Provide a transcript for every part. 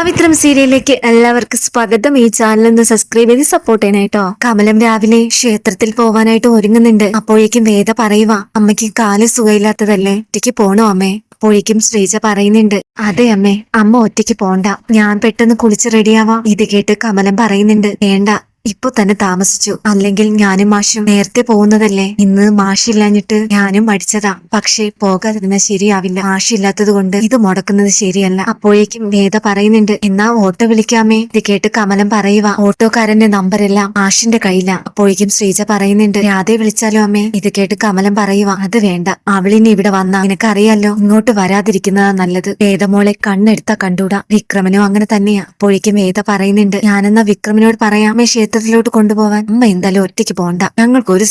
പവിത്രം സീരിയലിലേക്ക് എല്ലാവർക്കും സ്വാഗതം. ഈ ചാനൽ ഒന്ന് സബ്സ്ക്രൈബ് ചെയ്ത് സപ്പോർട്ട് ചെയ്യണേട്ടോ കമലം രാവിലെ ക്ഷേത്രത്തിൽ പോവാനായിട്ട് ഒരുങ്ങുന്നുണ്ട്. അപ്പോഴേക്കും വേദ പറയുക അമ്മയ്ക്ക് കാൽ സുഖമില്ലാത്തതല്ലേ? ഒറ്റയ്ക്ക് പോണോ അമ്മേ? അപ്പോഴേക്കും ശ്രീജ പറയുന്നുണ്ട് അതെ അമ്മേ അമ്മ ഒറ്റയ്ക്ക് പോണ്ട. ഞാൻ പെട്ടെന്ന് കുളിച്ച് റെഡിയാവാം ഇത് കേട്ട് കമലം പറയുന്നുണ്ട് വേണ്ട ഇപ്പൊ തന്നെ താമസിച്ചു. അല്ലെങ്കിൽ ഞാനും മാഷും നേരത്തെ പോകുന്നതല്ലേ? ഇന്ന് മാഷില്ലാഞ്ഞിട്ട് ഞാനും മടിച്ചതാ. പക്ഷേ പോകാതിരുന്ന ശരിയാവില്ല. മാഷില്ലാത്തത് കൊണ്ട് ഇത് മുടക്കുന്നത് ശരിയല്ല. അപ്പോഴേക്കും വേദ പറയുന്നുണ്ട് എന്നാ ഓട്ടോ വിളിക്കാമേ? ഇത് കേട്ട് കമലം പറയുക ഓട്ടോക്കാരന്റെ നമ്പറെല്ലാം മാഷിന്റെ കയ്യില. അപ്പോഴേക്കും ശ്രീജ പറയുന്നുണ്ട് രാധേ വിളിച്ചാലോ അമ്മേ? ഇത് കേട്ട് കമലം പറയുക അത് വേണ്ട. അവളിനി ഇവിടെ വന്ന നിനക്കറിയാലോ? ഇങ്ങോട്ട് വരാതിരിക്കുന്നതാ നല്ലത്. വേദമോളെ കണ്ണെടുത്താ കണ്ടൂടാ. വിക്രമനോ അങ്ങനെ തന്നെയാ. അപ്പോഴേക്കും വേദ പറയുന്നുണ്ട് ഞാനെന്നാ വിക്രമനോട് പറയാമേ ക്ഷേത്രത്തിലോട്ട് കൊണ്ടുപോവാൻ അമ്മ എന്തായാലും ഒറ്റയ്ക്ക് പോണ്ട. ഞങ്ങൾക്ക് ഒരു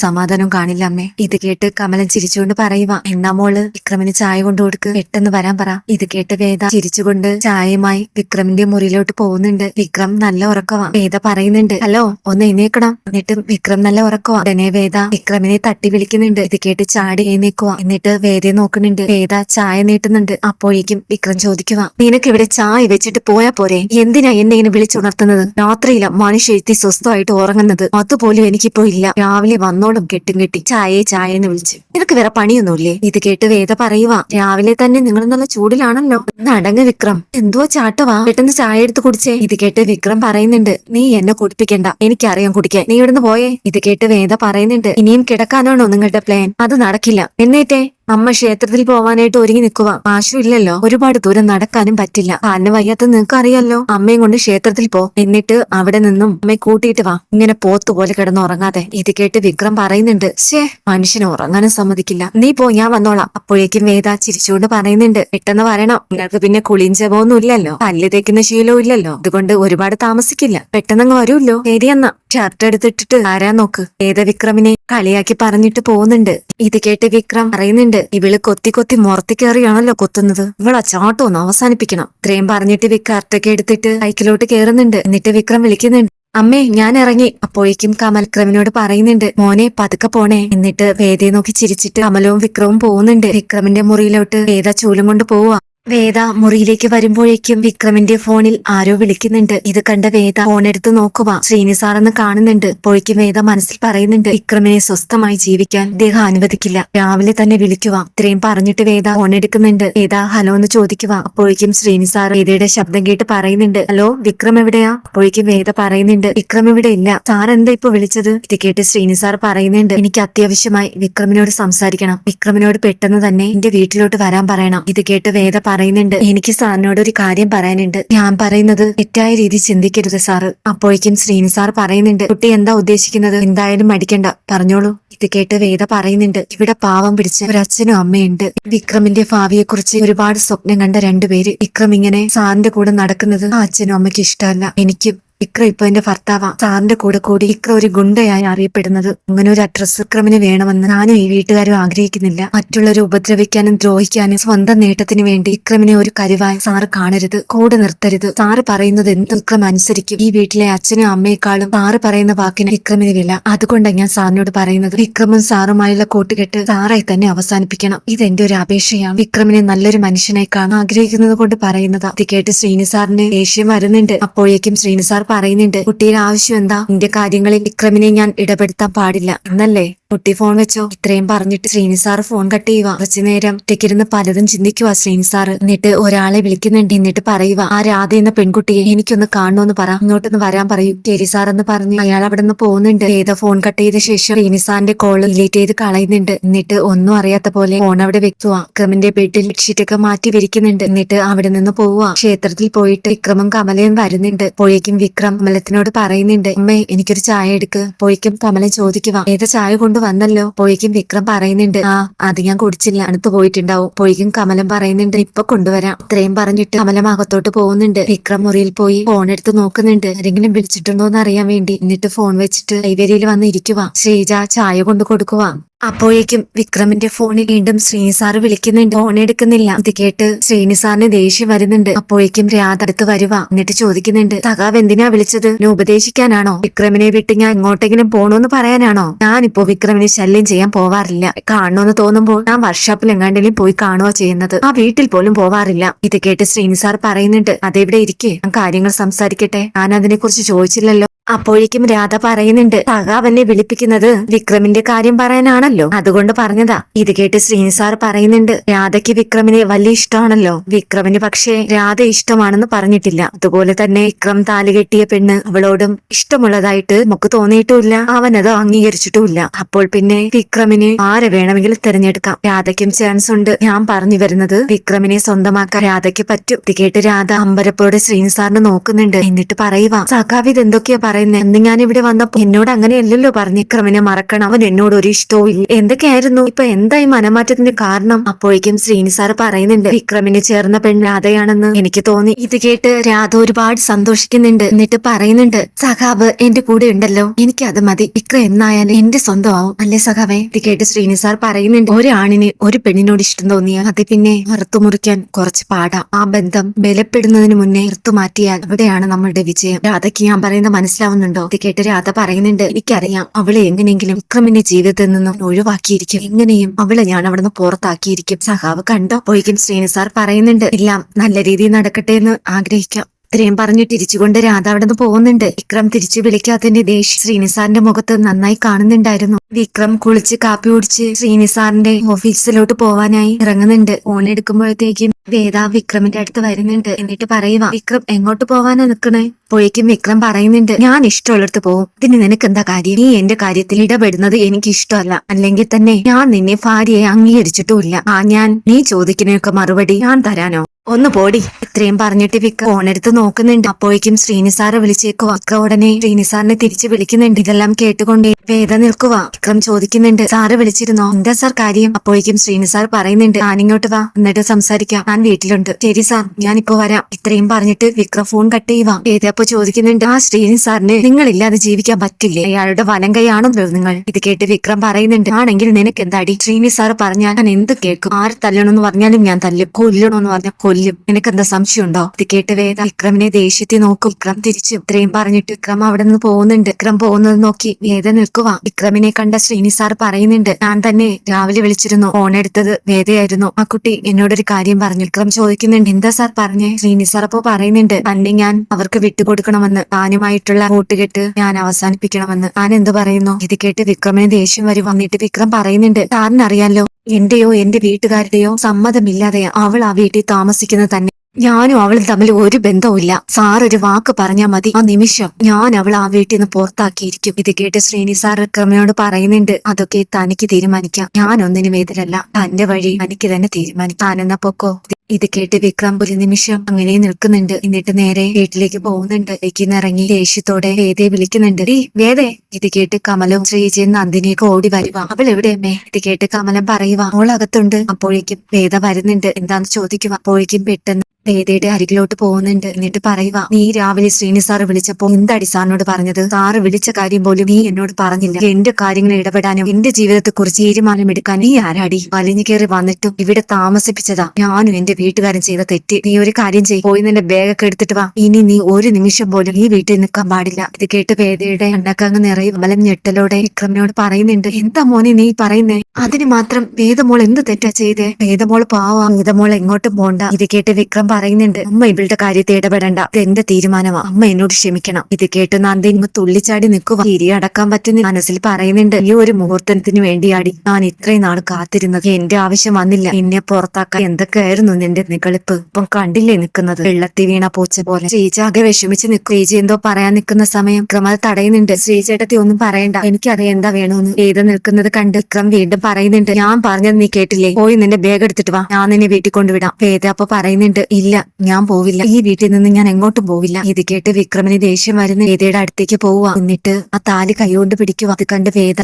കാണില്ല അമ്മേ. ഇത് കേട്ട് കമലൻ ചിരിച്ചുകൊണ്ട് പറയുക എന്നാ മോൾ വിക്രമിന് ചായ കൊണ്ടു കൊടുക്ക്. പെട്ടെന്ന് വരാൻ പറ. ഇത് കേട്ട് വേദ ചിരിച്ചുകൊണ്ട് ചായയുമായി വിക്രമിന്റെ മുറിയിലോട്ട് പോകുന്നുണ്ട്. വിക്രം നല്ല ഉറക്കവാ. വേദ പറയുന്നുണ്ട് ഹലോ ഒന്ന് എഴുന്നേക്കണം എന്നിട്ട് വിക്രം നല്ല ഉറക്കവാ. ഉടനെ വേദ വിക്രമിനെ തട്ടി വിളിക്കുന്നുണ്ട്. ഇത് കേട്ട് ചാടി എഴുന്നേക്കുവാ എന്നിട്ട് വേദയെ നോക്കുന്നുണ്ട്. വേദ ചായ നീട്ടുന്നുണ്ട്. അപ്പോഴേക്കും വിക്രം ചോദിക്കുക നിനക്ക് ഇവിടെ ചായ വെച്ചിട്ട് പോയാ പോരെ? എന്തിനാ എന്നെ ഇങ്ങനെ വിളിച്ചുണർത്തുന്നത്? രാത്രിയില മനുഷ്യ എത്തി സ്വസ്ഥമായിട്ട് ഉറങ്ങുന്നത്. അതുപോലും എനിക്കിപ്പോ ഇല്ല. രാവിലെ വന്നോളും കെട്ടും കെട്ടി. ചായേ ചായ എന്ന് വിളിച്ച്. നിനക്ക് വേറെ പണിയൊന്നുമില്ലേ? ഇത് കേട്ട് വേദ പറയുക രാവിലെ തന്നെ നിങ്ങൾ നല്ല ചൂടിലാണല്ലോ നടങ്ങ് വിക്രം. എന്തോ ചാട്ടവാ? പെട്ടെന്ന് ചായ എടുത്ത് കുടിച്ചേ. ഇത് കേട്ട് വിക്രം പറയുന്നുണ്ട്. നീ എന്നെ കുടിപ്പിക്കണ്ട. എനിക്കറിയാം കുടിക്കാൻ. നീ ഇവിടുന്ന് പോയേ? ഇത് കേട്ട് വേദ പറയുന്നുണ്ട്. ഇനിയും കിടക്കാനാണോ നിങ്ങളുടെ പ്ലാൻ അത് നടക്കില്ല. എന്നേറ്റേ അമ്മ ക്ഷേത്രത്തിൽ പോവാനായിട്ട് ഒരുങ്ങി നിൽക്കുക മാഷു ഇല്ലല്ലോ ഒരുപാട് ദൂരം നടക്കാനും പറ്റില്ല. കാലിന് വയ്യാത്ത നിനക്ക് അറിയാലോ അമ്മയും കൊണ്ട് ക്ഷേത്രത്തിൽ പോ. എന്നിട്ട് അവിടെ നിന്നും അമ്മയെ കൂട്ടിയിട്ട് വാ. ഇങ്ങനെ പോത്ത് പോലെ കിടന്ന് ഉറങ്ങാതെ. ഇത് കേട്ട് വിക്രം പറയുന്നുണ്ട് ശേ മനുഷ്യനെ ഉറങ്ങാനും സമ്മതിക്കില്ല. നീ പോ ഞാൻ വന്നോളാം. അപ്പോഴേക്കും വേദ ചിരിച്ചുകൊണ്ട് പറയുന്നുണ്ട് പെട്ടെന്ന് വരണം. നിങ്ങൾക്ക് പിന്നെ കുളിയും ജപമൊന്നും ഇല്ലല്ലോ. പല്ല് തേക്കുന്ന ശീലവും ഇല്ലല്ലോ. അതുകൊണ്ട് ഒരുപാട് താമസിക്കില്ല. പെട്ടെന്നങ്ങ് വരുമല്ലോ. ശരിയെന്നാ ഷർട്ട് എടുത്തിട്ടിട്ട് ആരാ നോക്ക്. വേദ വിക്രമിനെ കളിയാക്കി പറഞ്ഞിട്ട് പോകുന്നുണ്ട്. ഇത് കേട്ട് വിക്രം പറയുന്നുണ്ട് ഇവൾ കൊത്തി കൊത്തി മുറത്തി കയറിയാണല്ലോ കൊത്തുന്നത്. ഇവളാ ചാട്ടം ഒന്ന് അവസാനിപ്പിക്കണം. ഇത്രയും പറഞ്ഞിട്ട് വിക്കാർട്ടൊക്കെ എടുത്തിട്ട് ബൈക്കിലോട്ട് കയറുന്നുണ്ട് എന്നിട്ട് വിക്രം വിളിക്കുന്നുണ്ട്. അമ്മേ ഞാൻ ഇറങ്ങി. അപ്പോഴേക്കും കമൽ ക്രമിനോട് പറയുന്നുണ്ട് മോനെ പതുക്കെ പോണേ. എന്നിട്ട് വേദയെ നോക്കി ചിരിച്ചിട്ട് കമലവും വിക്രവും പോകുന്നുണ്ട്. വിക്രമിന്റെ മുറിയിലോട്ട് വേദ ചൂലും കൊണ്ട് പോവുക വേദ മുറിയിലേക്ക് വരുമ്പോഴേക്കും വിക്രമിന്റെ ഫോണിൽ ആരോ വിളിക്കുന്നുണ്ട്. ഇത് കണ്ട വേദ ഫോൺ എടുത്ത് നോക്കുക ശ്രീനി സാറെന്ന് കാണുന്നുണ്ട്. അപ്പോഴേക്കും വേദ മനസ്സിൽ പറയുന്നുണ്ട് വിക്രമിനെ സ്വസ്ഥമായി ജീവിക്കാൻ അദ്ദേഹം അനുവദിക്കില്ല. രാവിലെ തന്നെ വിളിക്കുക ഇത്രയും പറഞ്ഞിട്ട് വേദ ഫോൺ എടുക്കുന്നുണ്ട്. വേദ ഹലോ എന്ന് ചോദിക്കുക അപ്പോഴേക്കും ശ്രീനി സാർ വേദയുടെ ശബ്ദം കേട്ട് പറയുന്നുണ്ട് ഹലോ വിക്രം എവിടെയാ? അപ്പോഴേക്കും വേദ പറയുന്നുണ്ട് വിക്രം ഇവിടെ ഇല്ല. സാർ എന്താ ഇപ്പൊ വിളിച്ചത്? ഇത് കേട്ട് ശ്രീനി സാർ പറയുന്നുണ്ട് എനിക്ക് അത്യാവശ്യമായി വിക്രമിനോട് സംസാരിക്കണം. വിക്രമിനോട് പെട്ടെന്ന് തന്നെ എന്റെ വീട്ടിലോട്ട് വരാൻ പറയണം. ഇത് കേട്ട് വേദ പറയുന്നുണ്ട്. എനിക്ക് സാറിനോട് ഒരു കാര്യം പറയാനുണ്ട്. ഞാൻ പറയുന്നത് തെറ്റായ രീതി ചിന്തിക്കരുത് സാറ്. അപ്പോഴേക്കും ശ്രീനി സാർ പറയുന്നുണ്ട്. കുട്ടി എന്താ ഉദ്ദേശിക്കുന്നത്? എന്തായാലും മടിക്കണ്ട. പറഞ്ഞോളൂ. ഇത് കേട്ട് വേദ പറയുന്നുണ്ട്. ഇവിടെ പാവം പിടിച്ച ഒരു അച്ഛനും അമ്മയുണ്ട്. വിക്രമിന്റെ ഭാവിയെ കുറിച്ച് ഒരുപാട് സ്വപ്നം കണ്ട രണ്ടുപേര്. വിക്രം ഇങ്ങനെ സാറിന്റെ കൂടെ നടക്കുന്നത് ആ അച്ഛനും അമ്മയ്ക്ക് ഇഷ്ടമല്ല. എനിക്കും ഇക്ര ഇപ്പൊ എന്റെ ഭർത്താവാ. സാറിന്റെ കൂടെ കൂടി ഇക്ര ഒരു ഗുണ്ടയായി അറിയപ്പെടുന്നത്. അങ്ങനെ ഒരു അഡ്രസ് ക്രമിന് വേണമെന്ന് ഞാനും ഈ വീട്ടുകാരും ആഗ്രഹിക്കുന്നില്ല. മറ്റുള്ളവരെ ഉപദ്രവിക്കാനും ദ്രോഹിക്കാനും സ്വന്തം നേട്ടത്തിന് വേണ്ടി ഇക്രമിനെ ഒരു കരുവായി സാറ് കാണരുത്. കൂടെ നിർത്തരുത്. സാറ് പറയുന്നത് എന്ത് ഇക്രം അനുസരിക്കും. ഈ വീട്ടിലെ അച്ഛനും അമ്മയെക്കാളും സാറ് പറയുന്ന വാക്കിന് ഇക്രമിന് വില. അതുകൊണ്ടാണ് ഞാൻ സാറിനോട് പറയുന്നത്. വിക്രമും സാറുമായുള്ള കൂട്ടുകെട്ട് സാറായി തന്നെ അവസാനിപ്പിക്കണം. ഇതെന്റെ ഒരു അപേക്ഷയാണ്. വിക്രമിനെ നല്ലൊരു മനുഷ്യനായി കാണാൻ ആഗ്രഹിക്കുന്നത് കൊണ്ട് പറയുന്നത്. അത് കേട്ട് ശ്രീനിസാറിന് ദേഷ്യം വരുന്നുണ്ട്. അപ്പോഴേക്കും ശ്രീനി സാർ പറയുന്നുണ്ട്. കുട്ടിയുടെ ആവശ്യം എന്താ? നിന്റെ കാര്യങ്ങളിൽ വിക്രമിനെ ഞാൻ ഇടപെടുത്താൻ പാടില്ല. എന്നല്ലേ? കുട്ടി ഫോൺ വെച്ചോ? ഇത്രയും പറഞ്ഞിട്ട് ശ്രീനി സാർ ഫോൺ കട്ട് ചെയ്യുക കുറച്ചു നേരം ഒറ്റയ്ക്കിരുന്ന് പലതും ചിന്തിക്കുക ശ്രീനി സാർ എന്നിട്ട് ഒരാളെ വിളിക്കുന്നുണ്ട്. എന്നിട്ട് പറയുക ആ രാധ എന്ന പെൺകുട്ടിയെ എനിക്കൊന്ന് കാണണമെന്ന് പറ. ഇങ്ങോട്ടൊന്ന് വരാൻ പറയൂ. ശരി സാർ എന്ന് പറഞ്ഞ് അയാൾ അവിടെ നിന്ന് പോകുന്നുണ്ട്. ഏതോ ഫോൺ കട്ട് ചെയ്ത ശേഷം ശ്രീനി സാറിന്റെ കോൾ ഡിലീറ്റ് ചെയ്ത് കളയുന്നുണ്ട്. എന്നിട്ട് ഒന്നും അറിയാത്ത പോലെ ഫോൺ അവിടെ വെക്കുക വിക്രമിന്റെ ബെഡിൽ ബെഡ്ഷീറ്റൊക്കെ മാറ്റി വിരിക്കുന്നുണ്ട് എന്നിട്ട് അവിടെ നിന്ന് പോവുക ക്ഷേത്രത്തിൽ പോയിട്ട് വിക്രമും കമലയും വരുന്നുണ്ട്. പോയിക്കും വിക്രം കമലത്തിനോട് പറയുന്നുണ്ട് അമ്മേ എനിക്കൊരു ചായ എടുക്ക്. പോയിക്കും കമലൻ ചോദിക്കുക ഏതാ ചായ കൊണ്ട് വന്നല്ലോ. പോയിക്കും വിക്രം പറയുന്നുണ്ട്. ആ അത് ഞാൻ കുടിച്ചില്ല. അടുത്ത് പോയിട്ടുണ്ടാവും. പോയിക്കും കമലം പറയുന്നുണ്ട്. ഇപ്പൊ കൊണ്ടുവരാം. ഇത്രയും പറഞ്ഞിട്ട് കമലം അകത്തോട്ട് പോകുന്നുണ്ട്. വിക്രം മുറിയിൽ പോയി ഫോൺ എടുത്ത് നോക്കുന്നുണ്ട്. ആരെങ്കിലും വിളിച്ചിട്ടുണ്ടോ എന്ന് അറിയാൻ വേണ്ടി. എന്നിട്ട് ഫോൺ വെച്ചിട്ട് ലൈബ്രറിയിൽ വന്ന് ഇരിക്കുക ശ്രീജ ചായ കൊണ്ട് കൊടുക്കുക അപ്പോഴേക്കും വിക്രമിന്റെ ഫോണിൽ വീണ്ടും ശ്രീനിസാർ വിളിക്കുന്നുണ്ട്. ഫോൺ എടുക്കുന്നില്ല. ഇത് കേട്ട് ശ്രീനിസാറിന് ദേഷ്യം വരുന്നുണ്ട്. അപ്പോഴേക്കും രാധ അടുത്ത് എന്നിട്ട് ചോദിക്കുന്നുണ്ട് സഖാവ് എന്തിനാ വിളിച്ചത്? എന്നെ ഉപദേശിക്കാനാണോ? വിക്രമിനെ വിട്ട് ഞാൻ എങ്ങോട്ടെങ്കിലും പോണോന്ന് പറയാനാണോ? ഞാനിപ്പോ വിക്രമിനെ ശല്യം ചെയ്യാൻ പോവാറില്ല. കാണണമെന്ന് തോന്നുമ്പോൾ ഞാൻ വർക്ക്ഷോപ്പിൽ എങ്ങാണ്ടെങ്കിലും പോയി കാണുക ചെയ്യുന്നത്. ആ വീട്ടിൽ പോലും പോവാറില്ല. ഇത് കേട്ട് ശ്രീനിസാർ പറയുന്നുണ്ട് അതെവിടെ ഇരിക്കേ? ഞാൻ കാര്യങ്ങൾ സംസാരിക്കട്ടെ. ഞാൻ അതിനെ കുറിച്ച് ചോദിച്ചില്ലല്ലോ. അപ്പോഴേക്കും രാധ പറയുന്നുണ്ട് സഖാവെന്നെ വിളിപ്പിക്കുന്നത് വിക്രമിന്റെ കാര്യം പറയാനാണല്ലോ. അതുകൊണ്ട് പറഞ്ഞതാ. ഇത് കേട്ട് ശ്രീനി സാർ പറയുന്നുണ്ട് രാധയ്ക്ക് വിക്രമിനെ വലിയ ഇഷ്ടമാണല്ലോ. വിക്രമിന് പക്ഷേ രാധ ഇഷ്ടമാണെന്ന് പറഞ്ഞിട്ടില്ല. അതുപോലെ തന്നെ വിക്രം താലുകെട്ടിയ പെണ്ണ് അവളോടും ഇഷ്ടമുള്ളതായിട്ട് നമുക്ക് തോന്നിയിട്ടുമില്ല. അവനത് അംഗീകരിച്ചിട്ടുമില്ല. അപ്പോൾ പിന്നെ വിക്രമിന് ആരെ വേണമെങ്കിലും തിരഞ്ഞെടുക്കാം. രാധയ്ക്കും ചാൻസ് ഉണ്ട്. ഞാൻ പറഞ്ഞു വരുന്നത് വിക്രമിനെ സ്വന്തമാക്കാൻ രാധയ്ക്ക് പറ്റും. ഇത് കേട്ട് രാധ അമ്പരപ്പോടെ ശ്രീനി സാറിന് നോക്കുന്നുണ്ട്. എന്നിട്ട് പറയുക സഖാവ് ഇത് എന്തൊക്കെയാ പറയുന്നത് അന്ന് ഞാൻ ഇവിടെ വന്നപ്പോ എന്നോട് അങ്ങനെയല്ലല്ലോ പറഞ്ഞു വിക്രമിനെ മറക്കണം. അവൻ എന്നോട് ഒരു ഇഷ്ടവും ഇല്ല. എന്തൊക്കെയായിരുന്നു? ഇപ്പൊ എന്തായി മനമാറ്റത്തിന്റെ കാരണം? അപ്പോഴേക്കും ശ്രീനി സാർ പറയുന്നുണ്ട് വിക്രമിന് ചേർന്ന പെണ്ണ് രാധയാണെന്ന് എനിക്ക് തോന്നി. ഇത് കേട്ട് രാധ ഒരുപാട് സന്തോഷിക്കുന്നുണ്ട്. എന്നിട്ട് പറയുന്നുണ്ട് സഖാബ് എന്റെ കൂടെ ഉണ്ടല്ലോ. എനിക്ക് അത് മതി. വിക്രം എന്നായാലും എന്റെ സ്വന്തമാവും. അല്ലേ സഖാവേ? ഇത് കേട്ട് ശ്രീനി സാർ പറയുന്നുണ്ട് ഒരാണിന് ഒരു പെണ്ണിനോട് ഇഷ്ടം തോന്നിയ അത് പിന്നെ മുറിക്കാൻ കുറച്ച് പാടാം. ആ ബന്ധം ബലപ്പെടുന്നതിന് മുന്നേ മാറ്റിയാൽ അവിടെയാണ് നമ്മളുടെ വിജയം. രാധയ്ക്ക് ഞാൻ പറയുന്നത് മനസ്സിലാവുന്നുണ്ടോ? ഇത് കേട്ട് രാധ പറയുന്നുണ്ട് എനിക്കറിയാം അവളെ എങ്ങനെയെങ്കിലും വിക്രമിന്റെ ജീവിതത്തിൽ നിന്നും ഒഴിവാക്കിയിരിക്കും. എങ്ങനെയും അവളെ ഞാൻ അവിടുന്ന് പുറത്താക്കിയിരിക്കും. സഹാവ് കണ്ടോ? പോയിക്കും ശ്രീനി സാർ പറയുന്നുണ്ട് എല്ലാം നല്ല രീതിയിൽ നടക്കട്ടെ എന്ന് ആഗ്രഹിക്കാം. ഇത്രയും പറഞ്ഞു തിരിച്ചുകൊണ്ട് രാധ അവിടെ നിന്ന് പോകുന്നുണ്ട്. വിക്രം തിരിച്ചു വിളിക്കാത്തതിന്റെ ദേഷ്യം ശ്രീനിസാറിന്റെ മുഖത്ത് നന്നായി കാണുന്നുണ്ടായിരുന്നു. വിക്രം കുളിച്ച് കാപ്പി ഓടിച്ച് ശ്രീനിസാറിന്റെ ഓഫീസിലോട്ട് പോവാനായി ഇറങ്ങുന്നുണ്ട്. ഫോൺ എടുക്കുമ്പോഴത്തേക്കും വേദ വിക്രമിന്റെ അടുത്ത് വരുന്നുണ്ട്. എന്നിട്ട് പറയുക വിക്രം എങ്ങോട്ട് പോവാനാ നിൽക്കണേ പോയേക്കും വിക്രം പറയുന്നുണ്ട് ഞാൻ ഇഷ്ടമുള്ളിടത്ത് പോകും ഇതിന് നിനക്ക് എന്താ കാര്യം? നീ എന്റെ കാര്യത്തിൽ ഇടപെടുന്നത് എനിക്ക് ഇഷ്ടമല്ല അല്ലെങ്കിൽ തന്നെ ഞാൻ നിന്നെ ഭാര്യയെ അംഗീകരിച്ചിട്ടുമില്ല. ആ ഞാൻ നീ ചോദിക്കുന്നതൊക്കെ മറുപടി ഞാൻ തരാനോ? ഒന്ന് പോടി. ഇത്രയും പറഞ്ഞിട്ട് വിക്ക ഫോണെടുത്ത് നോക്കുന്നുണ്ട്. അപ്പോഴേക്കും ശ്രീനിസാറെ വിളിച്ചേക്കോ. അക്ക ഉടനെ ശ്രീനിസാറിനെ തിരിച്ചു വിളിക്കുന്നുണ്ട്. ഇതെല്ലാം കേട്ടുകൊണ്ട് വേദ നിൽക്കുക വിക്രം ചോദിക്കുന്നുണ്ട്. സാറ് വിളിച്ചിരുന്നോ? എന്താ സാർ കാര്യം? അപ്പോഴേക്കും ശ്രീനിസാർ പറയുന്നുണ്ട്. ഞാനിങ്ങോട്ട് വാ. എന്നിട്ട് സംസാരിക്കാം. ഞാൻ വീട്ടിലുണ്ട്. ശരി സാർ. ഞാനിപ്പോ വരാം. ഇത്രയും പറഞ്ഞിട്ട് വിക്രം ഫോൺ കട്ട് ചെയ്യുക വേദ അപ്പൊ ചോദിക്കുന്നുണ്ട്. ആ ശ്രീനി സാറിന് നിങ്ങളില്ലാതെ ജീവിക്കാൻ പറ്റില്ലേ? അയാളുടെ വലം കൈയാണല്ലോ നിങ്ങൾ. ഇത് കേട്ട് വിക്രം പറയുന്നുണ്ട്. ആണെങ്കിൽ നിനക്ക് എന്താടി? ശ്രീനി സാർ പറഞ്ഞാൽ ഞാൻ എന്ത് കേൾക്കും? ആര് തല്ലണമെന്ന് പറഞ്ഞാലും ഞാൻ തല്ലും. കൊല്ലണമെന്ന് പറഞ്ഞാൽ കൊല്ലും. നിനക്ക് എന്താ സംശയം ഉണ്ടോ ഇത് കേട്ട് വേദ വിക്രമിനെ ദേഷ്യത്തിൽ നോക്കും. വിക്രം തിരിച്ചു. ഇത്രയും പറഞ്ഞിട്ട് വിക്രം അവിടെ നിന്ന് പോകുന്നുണ്ട്. വിക്രം പോകുന്നത് നോക്കി വേദ നിൽക്കുക വിക്രമിനെ കണ്ട ശ്രീനി സാർ പറയുന്നുണ്ട് ഞാൻ തന്നെ രാവിലെ വിളിച്ചിരുന്നു ഫോൺ എടുത്തത് വേദയായിരുന്നു. ആ കുട്ടി എന്നോടൊരു കാര്യം പറഞ്ഞു. വിക്രം ചോദിക്കുന്നുണ്ട് എന്താ സാർ പറഞ്ഞേ? ശ്രീനി സാർ അപ്പോ പറയുന്നുണ്ട് തന്നെ ഞാൻ അവർക്ക് വിട്ടുകൊടുക്കണമെന്ന് താനുമായിട്ടുള്ള കൂട്ടുകെട്ട് ഞാൻ അവസാനിപ്പിക്കണമെന്ന്. താൻ എന്ത് പറയുന്നു? ഇത് കേട്ട് വിക്രമിന് ദേഷ്യം വരും. വന്നിട്ട് വിക്രം പറയുന്നുണ്ട് സാറിനറിയാലോ എന്റെയോ എന്റെ വീട്ടുകാരുടെയോ സമ്മതമില്ലാതെ അവൾ ആ വീട്ടിൽ താമസിക്കുന്നത് തന്നെ. ഞാനും അവളും തമ്മിൽ ഒരു ബന്ധവുമില്ല. സാർ ഒരു വാക്ക് പറഞ്ഞാൽ മതി. ആ നിമിഷം ഞാൻ അവൾ ആ വീട്ടിൽ നിന്ന് പുറത്താക്കിയിരിക്കും. ഇത് കേട്ട് ശ്രീനി സാർ ക്രമയോട് പറയുന്നുണ്ട്. അതൊക്കെ തനിക്ക് തീരുമാനിക്കാം. ഞാൻ ഒന്നിനും എതിരല്ല. തന്റെ വഴി തനിക്ക് തന്നെ തീരുമാനിക്കാം. താനെന്ന പൊക്കോ? ഇത് കേട്ട് വിക്രം ഒരു നിമിഷം അങ്ങനെ നിൽക്കുന്നുണ്ട്. എന്നിട്ട് നേരെ വീട്ടിലേക്ക് പോകുന്നുണ്ട്. വീട്ടിൽ ഇറങ്ങി ദേഷ്യത്തോടെ വേദയെ വിളിക്കുന്നുണ്ട്. ഡീ വേദേ. ഇത് കേട്ട് കമലും ശ്രീജയും നന്ദിനിയൊക്കെ ഓടി വരുവ. അവൾ എവിടെയമ്മേ? ഇത് കേട്ട് കമലം പറയുക അവൾ അപ്പോഴേക്കും വേദ വരുന്നുണ്ട്. എന്താന്ന് ചോദിക്കുക അപ്പോഴേക്കും പെട്ടെന്ന് വേദയുടെ അരികിലോട്ട് പോകുന്നുണ്ട്. എന്നിട്ട് പറയുക നീ രാവിലെ ശ്രീനി സാറ് വിളിച്ചപ്പോ എന്താടി സാറിനോട് പറഞ്ഞത്? സാറ് വിളിച്ച കാര്യം പോലും നീ എന്നോട് പറഞ്ഞില്ല. എന്റെ കാര്യങ്ങൾ ഇടപെടാനും എന്റെ ജീവിതത്തെ കുറിച്ച് തീരുമാനമെടുക്കാൻ നീ ആരാടി? വലിഞ്ഞു കയറി വന്നിട്ടും ഇവിടെ താമസിപ്പിച്ചതാ ഞാനും എന്റെ വീട്ടുകാരൻ ചെയ്ത തെറ്റ് നീ ഒരു കാര്യം ചെയ്യും. പോയി നിന്റെ ബാഗൊക്കെ എടുത്തിട്ട് വാ. ഇനി നീ ഒരു നിമിഷം പോലും ഈ വീട്ടിൽ നിൽക്കാൻ പാടില്ല. ഇത് കേട്ട് വേദയുടെ എണ്ണക്കങ്ങ് നിറയും വലം ഞെട്ടലോടെ വിക്രമിനോട് പറയുന്നുണ്ട്. എന്താ മോനെ നീ പറയുന്നേ? അതിന് മാത്രം വേദമോൾ എന്ത് തെറ്റാ ചെയ്തേ? വേദമോൾ പാവാ. വേദമോൾ എങ്ങോട്ടും പോണ്ട. ഇത് കേട്ട് വിക്രം പറയുന്നുണ്ട്. അമ്മ ഇവളുടെ കാര്യത്തെ ഇടപെടണ്ട. ഇത് എന്റെ തീരുമാനമാ. അമ്മ എന്നോട് ക്ഷമിക്കണം. ഇത് കേട്ട് നന്ദി ഇങ്ങ് തുള്ളിച്ചാടി നിൽക്കുക തിരി അടക്കാൻ പറ്റുന്ന മനസ്സിൽ പറയുന്നുണ്ട്. ഈ ഒരു മുഹൂർത്തത്തിന് വേണ്ടിയാടി. ഞാൻ ഇത്രയും നാൾ കാത്തിരുന്നത്. എന്റെ ആവശ്യം വന്നില്ല. എന്നെ പുറത്താക്കാൻ എന്തൊക്കെയായിരുന്നു നിന്റെ നികളിപ്പ് ഇപ്പം കണ്ടില്ലേ നിൽക്കുന്നത്? വെള്ളത്തി വീണ പോച്ച പോലെ. ശ്രീജ ആകെ വിഷമിച്ച് നിൽക്കും. ശ്രീജ എന്തോ പറയാൻ നിൽക്കുന്ന സമയം വിക്രം അത് തടയുന്നുണ്ട്. ശ്രീചേട്ടത്തി ഒന്നും പറയണ്ട. എനിക്കറിയാം എന്താ വേണോന്ന്. ചെയ്ത് നിൽക്കുന്നത് കണ്ട് വിക്രം വീണ്ടും പറയുന്നുണ്ട്. ഞാൻ പറഞ്ഞത് നീ കേട്ടില്ലേ? പോയി നിന്റെ ബാഗ് എടുത്തിട്ട് വാ. ഞാൻ നിന്നെ വീട്ടിൽ കൊണ്ടുവിടാം. വേദ അപ്പൊ പറയുന്നുണ്ട് ഇല്ല ഞാൻ പോവില്ല. ഈ വീട്ടിൽ നിന്ന് ഞാൻ എങ്ങോട്ടും പോവില്ല. ഇത് കേട്ട് വിക്രമിന് ദേഷ്യം വരുന്ന. വേദയുടെ അടുത്തേക്ക് പോവുക. എന്നിട്ട് ആ താലി കൈകൊണ്ട് പിടിക്കുക. അത് കണ്ട് വേദ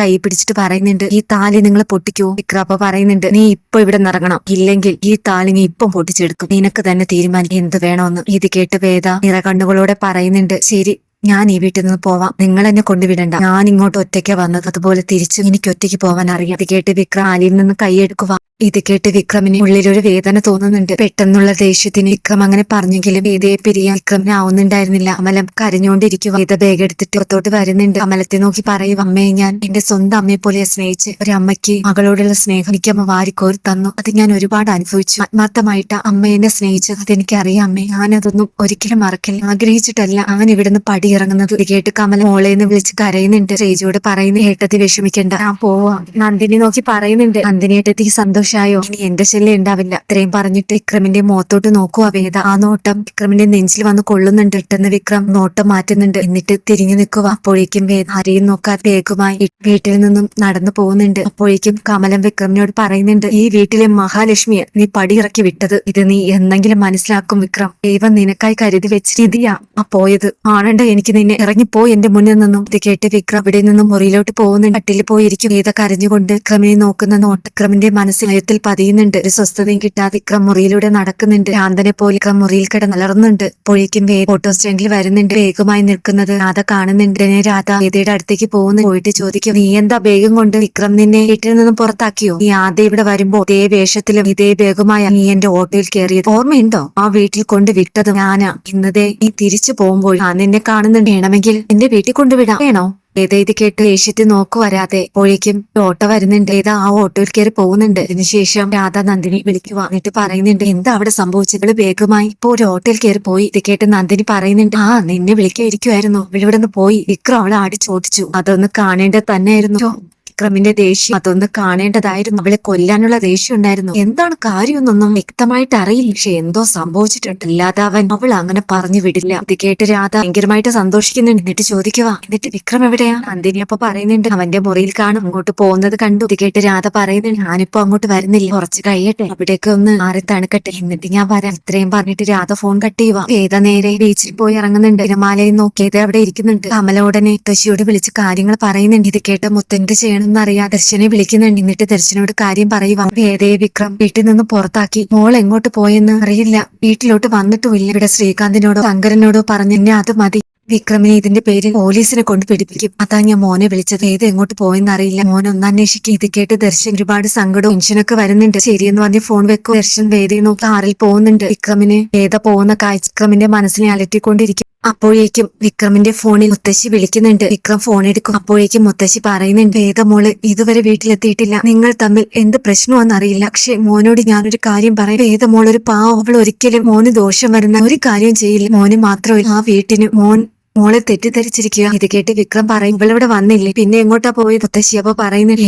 കൈ പിടിച്ചിട്ട് പറയുന്നുണ്ട് ഈ താലി നിങ്ങൾ പൊട്ടിക്കോ? വിക്രം അപ്പൊ പറയുന്നുണ്ട് നീ ഇപ്പൊ ഇവിടെ നിറങ്ങണം. ഇല്ലെങ്കിൽ ഈ താലി നീ ഇപ്പം പൊട്ടിച്ചെടുക്കും. നിനക്ക് തന്നെ തീരുമാനിക്കും എന്ത് വേണമെന്ന് ഇത് കേട്ട് വേദ നിറകണ്ണുകളോടെ പറയുന്നുണ്ട്. ശരി ഞാൻ ഈ വീട്ടിൽ നിന്ന് പോവാം. നിങ്ങൾ എന്നെ കൊണ്ടുവിടണ്ട. ഞാൻ ഇങ്ങോട്ട് ഒറ്റയ്ക്ക് വന്നത്. അതുപോലെ തിരിച്ചു എനിക്ക് ഒറ്റയ്ക്ക് പോവാൻ അറിയാം. ഇത് കേട്ട് വിക്രം ആലിയിൽ നിന്ന് കൈയെടുക്കുക ഇത് കേട്ട് വിക്രമിന് ഉള്ളിലൊരു വേദന തോന്നുന്നുണ്ട്. പെട്ടെന്നുള്ള ദേഷ്യത്തിന് വിക്രം അങ്ങനെ പറഞ്ഞെങ്കിലും വേദയെ പിരിയാൻ വിക്രമിന് ആവുന്നുണ്ടായിരുന്നില്ല. അമലം കരഞ്ഞുകൊണ്ടിരിക്കുക വേദ ബാഗ് എടുത്തിട്ട് പുറത്തോട്ട് വരുന്നുണ്ട്. അമലത്തെ നോക്കി പറയും അമ്മയെ ഞാൻ എന്റെ സ്വന്തം അമ്മയെ പോലെ സ്നേഹിച്ച് ഒരു അമ്മയ്ക്ക് മകളോടുള്ള സ്നേഹം എനിക്ക് അമ്മ വാരിക്കോരി തന്നു. അത് ഞാൻ ഒരുപാട് അനുഭവിച്ചു. ആത്മാർത്ഥമായിട്ട് അമ്മ എന്നെ സ്നേഹിച്ചത് അതെനിക്കറിയാം അമ്മേ. ഞാനതൊന്നും ഒരിക്കലും മറക്കില്ല ആഗ്രഹിച്ചിട്ടല്ല. അവൻ ഇവിടുന്ന് പടിയിറങ്ങുന്നത്. കേട്ട് കമല നിന്ന് വിളിച്ച് കരയുന്നുണ്ട്. സ്റ്റേജോട് പറയുന്ന ഏട്ടത്തി വിഷമിക്കേണ്ട. ഞാൻ പോവാ. നന്ദിനി നോക്കി പറയുന്നുണ്ട്. നന്ദിനി ഏട്ടത്തിക്ക് സന്തോഷായോ ഇനി എന്റെ ശല്യം ഉണ്ടാവില്ല. ഇത്രയും പറഞ്ഞിട്ട് വിക്രമിന്റെ മുഖത്തോട്ട് നോക്കുവാ വേദ ആ നോട്ടം വിക്രമിന്റെ നെഞ്ചിൽ വന്ന് കൊള്ളുന്നുണ്ട്. പെട്ടെന്ന് വിക്രം നോട്ടം മാറ്റുന്നുണ്ട്. എന്നിട്ട് തിരിഞ്ഞു നിൽക്കുക. അപ്പോഴേക്കും വേദ ആരെയും നോക്കാൻ വേഗമായി വീട്ടിൽ നിന്നും നടന്നു പോകുന്നുണ്ട്. അപ്പോഴേക്കും കമലം വിക്രമിനോട് പറയുന്നുണ്ട് ഈ വീട്ടിലെ മഹാലക്ഷ്മിയെ നീ പടിയിറക്കി വിട്ടത്. ഇത് നീ എന്നെങ്കിലും മനസ്സിലാക്കും വിക്രം. ദൈവം നിനക്കായി കരുതി വെച്ച രീതിയാ. ആ പോയത്. ആണണ്ട എനിക്ക് നിന്നെ ഇറങ്ങിപ്പോ എന്റെ മുന്നിൽ നിന്നും. ഇത് കേട്ട് വിക്രം അവിടെ നിന്നും മുറിയിലോട്ട് പോകുന്നുണ്ട്. കട്ടിൽ പോയിരിക്കും. വേദ കരഞ്ഞുകൊണ്ട് വിക്രമിനെ നോക്കുന്ന നോട്ട് വിക്രമിന്റെ മനസ്സിൽ ഭയത്തിൽ പതിയുന്നുണ്ട്. ഒരു സ്വസ്ഥതയും കിട്ടാതെ വിക്രം മുറിയിലൂടെ നടക്കുന്നുണ്ട്. ഭ്രാന്തനെ പോലെ വിക്രം മുറിയിൽ കിടന്നലർന്നുണ്ട് പുഴയ്ക്കും വേഗം ഓട്ടോ സ്റ്റാൻഡിൽ വരുന്നുണ്ട്. വേഗമായി നിൽക്കുന്നത് രാധ കാണുന്നുണ്ട്. രാധ ഗീതയുടെ അടുത്തേക്ക് പോകുന്നു. പോയിട്ട് ചോദിക്കും നീ എന്താ വേഗം കൊണ്ട് വിക്രം നിന്നെ വീട്ടിൽ നിന്നും പുറത്താക്കിയോ? നീ ആദ്യം ഇവിടെ വരുമ്പോ ഇതേ വേഷത്തിലും ഇതേ വേഗമായ നീ എന്റെ ഓട്ടോയിൽ കയറിയത്. ഓർമ്മയുണ്ടോ? ആ വീട്ടിൽ കൊണ്ട് വിട്ടത് ഞാനാ. ഇന്നതേ നീ തിരിച്ചു പോകുമ്പോൾ ആ നിന്നെ കാണുന്നുണ്ട്. വേണമെങ്കിൽ എന്റെ വീട്ടിൽ കൊണ്ടുവിടാം. വേണോ? ഇത് കേട്ട് ഏഷ്യത്തി നോക്കു വരാതെ പോഴേക്കും ഓട്ടോ വരുന്നുണ്ട്. ഏതാ ആ ഓട്ടോയിൽ കയറി പോകുന്നുണ്ട്. അതിനുശേഷം രാധ നന്ദിനി വിളിക്കുക. എന്നിട്ട് പറയുന്നുണ്ട് എന്താ അവിടെ സംഭവിച്ചത്? വേഗമായി ഇപ്പൊ ഒരു ഓട്ടോയിൽ കയറി പോയി. ഇത് കേട്ട് നന്ദിനി പറയുന്നുണ്ട് ആ നിന്നെ വിളിക്കായിരിക്കുമായിരുന്നു ഇവിടെ നിന്ന് പോയി. വിക്രം അവളെ ആടി ചോദിച്ചു. അതൊന്ന് കാണേണ്ടത് തന്നെയായിരുന്നു. വിക്രമിന്റെ ദേഷ്യം അതൊന്ന് കാണേണ്ടതായിരുന്നു. അവളെ കൊല്ലാനുള്ള ദേഷ്യം ഉണ്ടായിരുന്നു. എന്താണ് കാര്യമെന്നൊന്നും വ്യക്തമായിട്ട് അറിയില്ല. പക്ഷെ എന്തോ സംഭവിച്ചിട്ടുണ്ട്. അല്ലാതെ അവൻ അവൾ അങ്ങനെ പറഞ്ഞു വിടില്ല. ഇത് കേട്ട് രാധ ഭയങ്കരമായിട്ട് സന്തോഷിക്കുന്നുണ്ട്. എന്നിട്ട് ചോദിക്കുക എന്നിട്ട് വിക്രം എവിടെയാ? നന്ദിനി അപ്പൊ പറയുന്നുണ്ട്. അവന്റെ മുറിയിൽ കാണും. അങ്ങോട്ട് പോകുന്നത് കണ്ടു. ഇത് കേട്ട് രാധ പറയുന്നുണ്ട്. ഞാനിപ്പോ അങ്ങോട്ട് വരുന്നില്ല. കുറച്ച് കഴിയട്ടെ. അവിടേക്ക് ഒന്ന് മാറി തണുക്കട്ടെ. എന്നിട്ട് ഞാൻ വരാം. ഇത്രയും പറഞ്ഞിട്ട് രാധ ഫോൺ കട്ട് ചെയ്യുക വേദ നേരെ ബീച്ചിൽ പോയി ഇറങ്ങുന്നുണ്ട്. തിരമാലയും നോക്കിയത് അവിടെ ഇരിക്കുന്നുണ്ട്. കമലോടനെ തശിയോട് വിളിച്ച് കാര്യങ്ങൾ പറയുന്നുണ്ട്. ഇത് കേട്ട് മുത്തന്റെ ചെയ്യണമെന്ന് അറിയാം ദർശനെ വിളിക്കുന്നുണ്ട്. എന്നിട്ട് ദർശനോട് കാര്യം പറയുവാ ഏതേ വിക്രം വീട്ടിൽ നിന്ന് പുറത്താക്കി. മോൾ എങ്ങോട്ട് പോയെന്ന് അറിയില്ല. വീട്ടിലോട്ട് വന്നിട്ടുമില്ല. ഇവിടെ ശ്രീകാന്തിനോടോ ശങ്കരനോടോ പറഞ്ഞു എന്നെ അത് മതി. വിക്രമിനെ ഇതിന്റെ പേര് പോലീസിനെ കൊണ്ട് പിടിപ്പിക്കും. അതാ ഞാൻ മോനെ വിളിച്ചത്. ഏത് എങ്ങോട്ട് പോയെന്ന് അറിയില്ല. മോൻ ഒന്ന് അന്വേഷിക്കും. ഇത് കേട്ട് ദർശൻ ഒരുപാട് സങ്കടവും ടെൻഷനൊക്കെ വരുന്നുണ്ട്. ശരിയെന്ന് പറഞ്ഞ് ഫോൺ വെക്കും. ദർശൻ വേദി നോക്കി ആറിൽ പോകുന്നുണ്ട്. വിക്രമിന് ഏതാ പോകുന്ന കാഴ്ച? വിക്രമിന്റെ മനസ്സിനെ അലട്ടിക്കൊണ്ടിരിക്കും. അപ്പോഴേക്കും വിക്രമിന്റെ ഫോണിൽ മുത്തശ്ശി വിളിക്കുന്നുണ്ട്. വിക്രം ഫോൺ എടുക്കും. അപ്പോഴേക്കും മുത്തശ്ശി പറയുന്നുണ്ട് വേദ മോൾ ഇതുവരെ വീട്ടിലെത്തിയിട്ടില്ല. നിങ്ങൾ തമ്മിൽ എന്ത് പ്രശ്നമാണെന്ന് അറിയില്ല. പക്ഷെ മോനോട് ഞാനൊരു കാര്യം പറയും. വേദ ഒരു പാവം. അവൾ ഒരിക്കലും മോന് ദോഷം വരുന്ന ഒരു കാര്യം ചെയ്യില്ല. മോന് മാത്രമല്ല ആ വീട്ടിന് മോൻ മോളെ തെറ്റിദ്ധരിച്ചിരിക്കുക ഇത് കേട്ട് വിക്രം പറയും ഇവളിവിടെ വന്നില്ലേ? പിന്നെ എങ്ങോട്ടാ പോയി മുത്തശ്ശി അപ്പൊ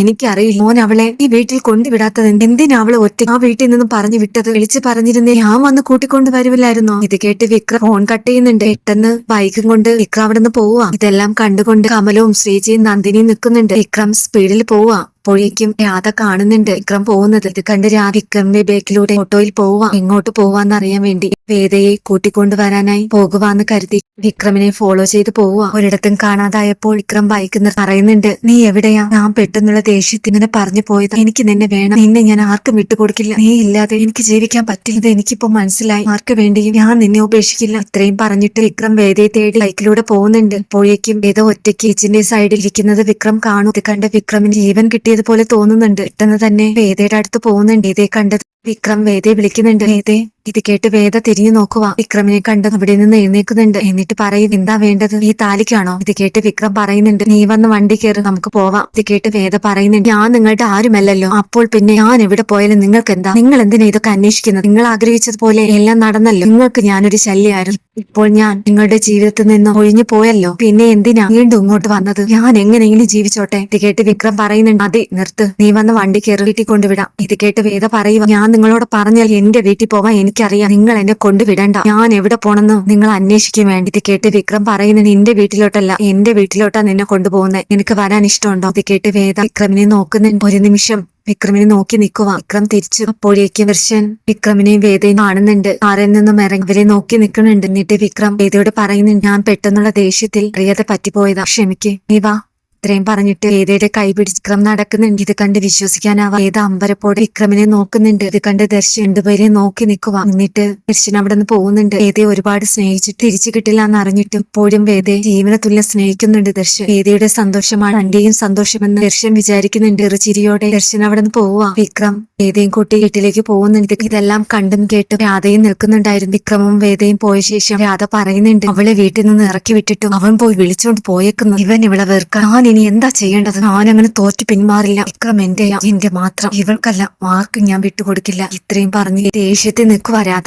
എനിക്കറിയില്ല. മോൻ അവളെ ഈ വീട്ടിൽ കൊണ്ടുവിടാത്തത് എന്ത്? എന്തിനാ അവളെ ഒറ്റ ആ വീട്ടിൽ നിന്ന് പറഞ്ഞു വിട്ടത് വിളിച്ച് പറഞ്ഞിരുന്നേ. ഞാൻ വന്ന് കൂട്ടിക്കൊണ്ട് വരുമില്ലായിരുന്നോ ഇത് കേട്ട് വിക്രം ഫോൺ കട്ട് ചെയ്യുന്നുണ്ട്. പെട്ടെന്ന് ബൈക്കും കൊണ്ട് വിക്രം അവിടെ നിന്ന് പോവാ ഇതെല്ലാം കണ്ടുകൊണ്ട് കമലവും ശ്രീജിയും നന്ദിനിയും നിൽക്കുന്നുണ്ട്. വിക്രം സ്പീഡിൽ പോവുക. അപ്പോഴേക്കും രാധ കാണുന്നുണ്ട്. വിക്രം പോകുന്നത് ഇത് കണ്ട് രാധ വിക്രമിന്റെ ബേക്കിലൂടെ ഓട്ടോയിൽ പോവാ. എങ്ങോട്ട് പോവാന്ന് അറിയാൻ വേണ്ടി വേദയെ കൂട്ടിക്കൊണ്ടു വരാനായി പോകുവാന്ന് കരുതി വിക്രമിനെ ഫോളോ ചെയ്ത് പോവുക ഒരിടത്തും കാണാതായപ്പോൾ വിക്രം ബൈക്ക് പറയുന്നുണ്ട് നീ എവിടെയാ? ഞാൻ പെട്ടെന്നുള്ള ദേഷ്യത്തിൽ ഇങ്ങനെ പറഞ്ഞു പോയത്. എനിക്ക് നിന്നെ വേണം. നിന്നെ ഞാൻ ആർക്കും വിട്ടുകൊടുക്കില്ല. നീ ഇല്ലാതെ എനിക്ക് ജീവിക്കാൻ പറ്റില്ല. എനിക്കിപ്പോ മനസ്സിലായി. ആർക്ക് വേണ്ടിയും ഞാൻ നിന്നെ ഉപേക്ഷിക്കില്ല. ഇത്രയും പറഞ്ഞിട്ട് വിക്രം വേദയെ തേടി ബൈക്കിലൂടെ പോകുന്നുണ്ട്. അപ്പോഴേക്കും വേദ ഒറ്റയ്ക്ക് കിച്ചന്റെ സൈഡിൽ ഇരിക്കുന്നത് വിക്രം കാണും. ഇത് കണ്ട് വിക്രമിന് ജീവൻ കിട്ടിയതുപോലെ തോന്നുന്നുണ്ട്. പെട്ടെന്ന് തന്നെ വേദയുടെ അടുത്ത് പോകുന്നുണ്ട്. ഇതേ കണ്ടത് വിക്രം വേദയെ വിളിക്കുന്നുണ്ട്. വേദ ഇത് കേട്ട് വേദ തിരിഞ്ഞു നോക്കുക വിക്രമിനെ കണ്ട് അവിടെ നിന്ന് എഴുന്നേക്കുന്നുണ്ട് എന്നിട്ട് പറയും എന്താ വേണ്ടത്? ഈ താലിക്കാണോ? ഇത് കേട്ട് വിക്രം പറയുന്നുണ്ട് നീ വന്ന് വണ്ടി കയറി നമുക്ക് പോവാം. ഇത് കേട്ട് വേദ പറയുന്നുണ്ട് ഞാൻ നിങ്ങളുടെ ആരുമല്ലല്ലോ? അപ്പോൾ പിന്നെ ഞാൻ എവിടെ പോയാലും നിങ്ങൾക്ക് എന്താ നിങ്ങൾ എന്തിനാ ഇതൊക്കെ അന്വേഷിക്കുന്നത്? നിങ്ങൾ ആഗ്രഹിച്ചതുപോലെ എല്ലാം നടന്നല്ലോ. നിങ്ങൾക്ക് ഞാനൊരു ശല്യമായിരുന്നു ഇപ്പോൾ ഞാൻ നിങ്ങളുടെ ജീവിതത്തിൽ നിന്ന് ഒഴിഞ്ഞു പോയല്ലോ. പിന്നെ എന്തിനാ വീണ്ടും ഇങ്ങോട്ട് വന്നത്? ഞാൻ എങ്ങനെയെങ്കിലും ജീവിച്ചോട്ടെ? ഇത് കേട്ട് വിക്രം പറയുന്നുണ്ട് അതെ നിർത്ത്. നീ വന്ന് വണ്ടി കയറി വീട്ടിൽ കൊണ്ടുവിടാം. ഇത് കേട്ട് വേദ പറയുക ഞാൻ നിങ്ങളോട് പറഞ്ഞാൽ എന്റെ വീട്ടിൽ പോവാൻ എനിക്കറിയാം. നിങ്ങൾ എന്നെ കൊണ്ടുവിടണ്ട. ഞാൻ എവിടെ പോണെന്ന് നിങ്ങൾ അന്വേഷിക്കാൻ വേണ്ടി ഇത് കേട്ട് വിക്രം പറയുന്നത് നിന്റെ വീട്ടിലോട്ടല്ല. എന്റെ വീട്ടിലോട്ടാ നിന്നെ കൊണ്ടുപോകുന്നത് നിനക്ക് വരാൻ ഇഷ്ടമുണ്ടോ? ഇത് കേട്ട് വേദ വിക്രമിനെ നോക്കുന്ന ഒരു നിമിഷം വിക്രമിനെ നോക്കി നിൽക്കുക വിക്രം തിരിച്ചു അപ്പോഴേക്കും ദർശൻ വിക്രമിനെയും വേദയും കാണുന്നുണ്ട്. കാറിൽ നിന്നും ഇറങ്ങി നോക്കി നിൽക്കുന്നുണ്ട്. എന്നിട്ട് വിക്രം വേദയോട് പറയുന്നുണ്ട് ഞാൻ പെട്ടെന്നുള്ള ദേഷ്യത്തിൽ അറിയാതെ പറ്റിപ്പോയതാ. ക്ഷമിക്ക്. നീ വാ. ഇത്രയും പറഞ്ഞിട്ട് വേദയുടെ കൈ പിടിച്ച് വിക്രം നടക്കുന്നുണ്ട്? ഇത് കണ്ട് വിശ്വസിക്കാനാവാ വേദ അമ്പരപ്പോടെ വിക്രമിനെ നോക്കുന്നുണ്ട്. ഇത് കണ്ട് ദർശൻ എന്തുപേരെ നോക്കി നിൽക്കുക എന്നിട്ട് ദർശൻ അവിടെ നിന്ന് പോകുന്നുണ്ട്. വേദയെ ഒരുപാട് സ്നേഹിച്ചിട്ട് തിരിച്ചു കിട്ടില്ല എന്ന് അറിഞ്ഞിട്ട് ഇപ്പോഴും വേദയെ ജീവന തുല്യം സ്നേഹിക്കുന്നുണ്ട് ദർശൻ. വേദയുടെ സന്തോഷമാണ് അന്റെയും സന്തോഷമെന്ന് ദർശൻ വിചാരിക്കുന്നുണ്ട്. ചെറുചിരിയോടെ ദർശൻ അവിടെ നിന്ന് പോവുക വിക്രം വേദയും കൂട്ടി വീട്ടിലേക്ക് പോകുന്നുണ്ട്. ഇതെല്ലാം കണ്ടും കേട്ടും രാധയും നിൽക്കുന്നുണ്ടായിരുന്നു. വിക്രമും വേദയും പോയ ശേഷം രാധ പറയുന്നുണ്ട്. അവളെ വീട്ടിൽ നിന്ന് ഇറക്കി വിട്ടിട്ടും അവൻ പോയി വിളിച്ചോണ്ട് പോയേക്കുന്നു. ഇവൻ ഇവളെ വെറുക്കാൻ ഇനി എന്താ ചെയ്യേണ്ടത് ഞാൻ അങ്ങനെ തോറ്റു പിന്മാറില്ല. വിക്രം എന്റെ എന്റെ മാത്രം. ഇവൾക്കല്ല മാർക്ക് ഞാൻ വിട്ടുകൊടുക്കില്ല. ഇത്രയും പറഞ്ഞ് ദേഷ്യത്തിൽ നിൽക്കുവരാതെ